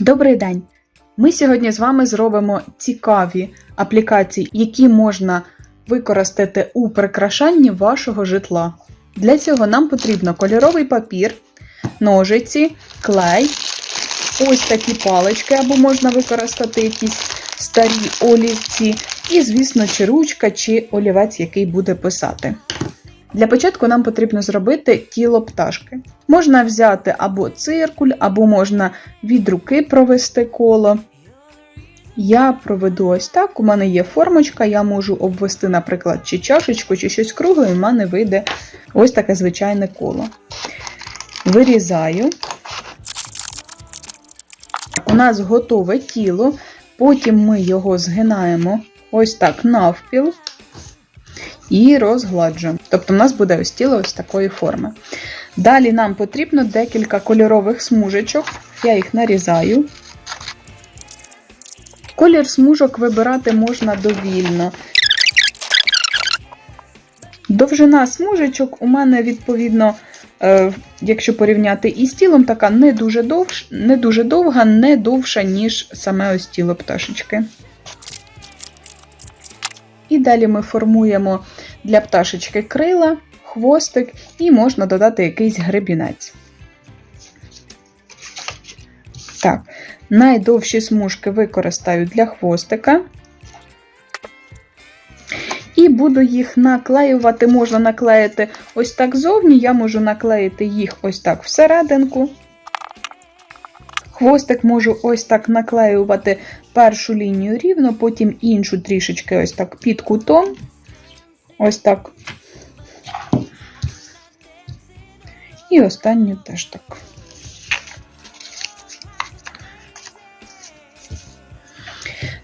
Добрий день! Ми сьогодні з вами зробимо цікаві аплікації, які можна використати у прикрашанні вашого житла. Для цього нам потрібно кольоровий папір, ножиці, клей, ось такі палички, або можна використати якісь старі олівці, і, звісно, чи ручка, чи олівець, який буде писати. Для початку нам потрібно зробити тіло пташки. Можна взяти або циркуль, або можна від руки провести коло. Я проведу ось так. У мене є формочка, я можу обвести, наприклад, чи чашечку, чи щось кругле, і в мене вийде ось таке звичайне коло. Вирізаю. У нас готове тіло, потім ми його згинаємо ось так навпіл і розгладжуємо. Тобто, у нас буде ось тіло ось такої форми. Далі нам потрібно декілька кольорових смужечок. Я їх нарізаю. Колір смужок вибирати можна довільно. Довжина смужечок у мене, відповідно, е, якщо порівняти із тілом, така не дуже, довж, не дуже довга, не довша, ніж саме ось тіло пташечки. І далі ми формуємо для пташечки крила, хвостик і можна додати якийсь гребінець. Так, найдовші смужки використаю для хвостика. І буду їх наклеювати, можна наклеїти ось так зовні, я можу наклеїти їх ось так всерединку. Хвостик можу ось так наклеювати першу лінію рівно, потім іншу трішечки ось так під кутом. Ось так. І останню теж так.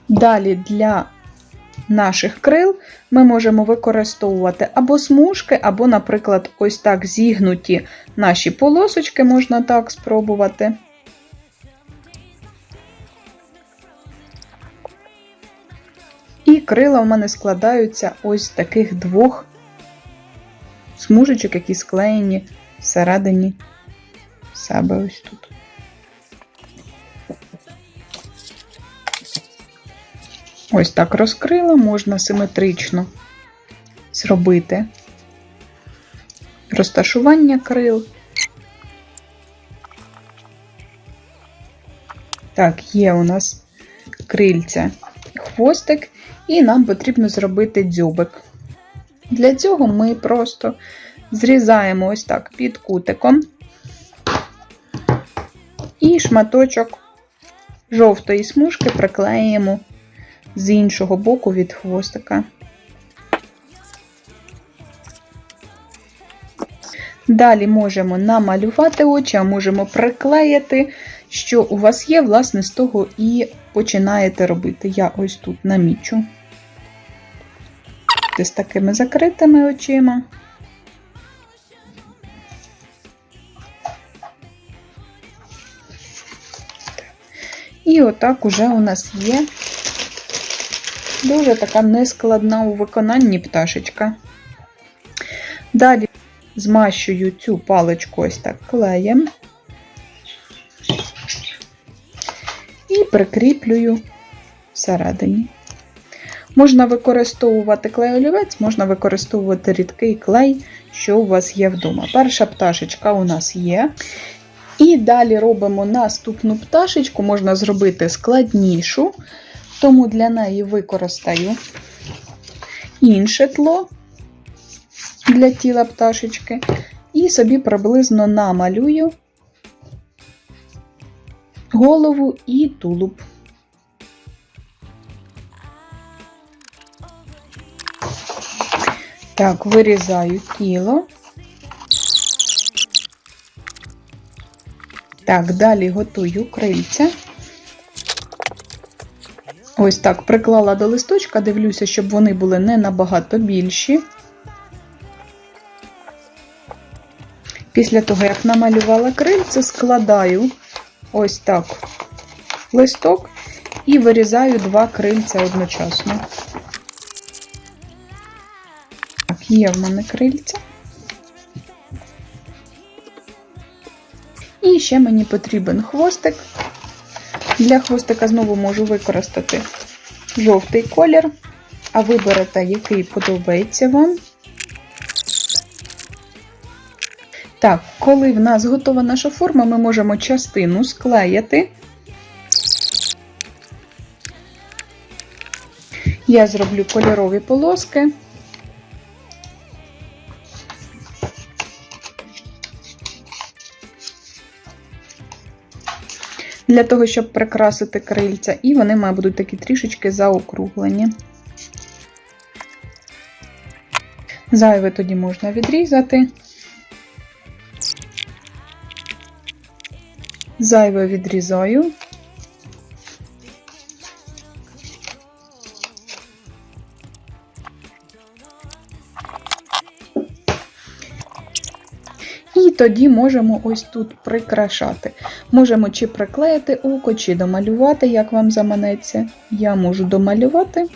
Далі для наших крил ми можемо використовувати або смужки, або, наприклад, ось так зігнуті наші полосочки, можна так спробувати. Крила в мене складаються ось таких двох смужечок, які склеєні всередині себе ось тут. Ось так розкрила, можна симетрично зробити розташування крил. Так, є у нас крильця хвостик, і нам потрібно зробити дзьобик. Для цього ми просто зрізаємо ось так під кутиком і шматочок жовтої смужки приклеїмо з іншого боку від хвостика. Далі можемо намалювати очі, а можемо приклеїти, що у вас є, власне, з того і починаєте робити. Я ось тут намічу. З такими закритими очима. І отак уже у нас є дуже така нескладна у виконанні пташечка. Далі змащую цю паличку ось так клеєм і прикріплюю всередині. Можна використовувати клей-олівець, можна використовувати рідкий клей, що у вас є вдома. Перша пташечка у нас є. І далі робимо наступну пташечку, можна зробити складнішу, тому для неї використаю інше тло для тіла пташечки. І собі приблизно намалюю голову і тулуб. Так, вирізаю тіло. Так, далі готую крильця. Ось так приклала до листочка, дивлюся, щоб вони були не набагато більші. Після того, як намалювала крильце, складаю ось так листок і вирізаю два крильця одночасно. Є в мене крильця. І ще мені потрібен хвостик. Для хвостика знову можу використати жовтий колір, а виберете, який подобається вам. Так, коли в нас готова наша форма, ми можемо частину склеїти. Я зроблю кольорові полоски. Для того, щоб прикрасити крильця, і вони мають будуть такі трішечки заокруглені. Зайве тоді можна відрізати. Зайве відрізаю. Тоді можемо ось тут прикрашати. Можемо чи приклеїти око, чи домалювати, як вам заманеться. Я можу домалювати.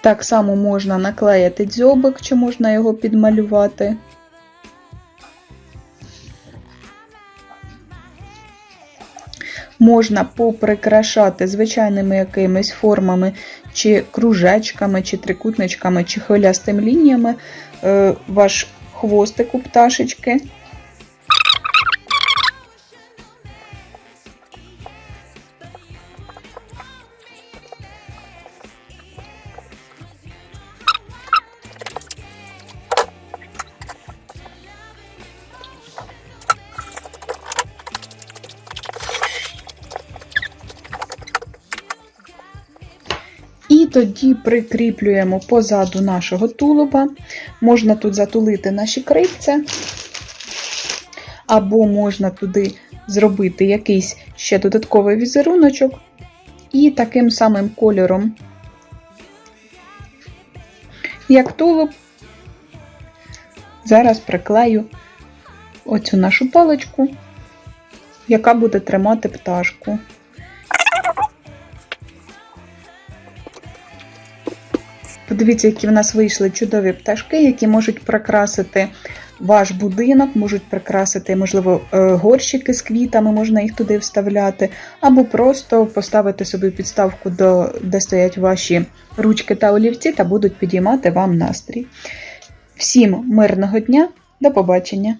Так само можна наклеїти дзьобик, чи можна його підмалювати. Можна поприкрашати звичайними якимись формами, чи кружечками, чи трикутничками, чи хвилястими лініями е, ваш хвостик у пташечки. Тоді прикріплюємо позаду нашого тулуба. Можна тут затулити наші крильця, або можна туди зробити якийсь ще додатковий візеруночок. І таким самим кольором, як тулуб, зараз приклею оцю нашу паличку, яка буде тримати пташку. Подивіться, які в нас вийшли чудові пташки, які можуть прикрасити ваш будинок, можуть прикрасити, можливо, е, горщики з квітами, можна їх туди вставляти, або просто поставити собі підставку, де стоять ваші ручки та олівці, та будуть підіймати вам настрій. Всім мирного дня, до побачення!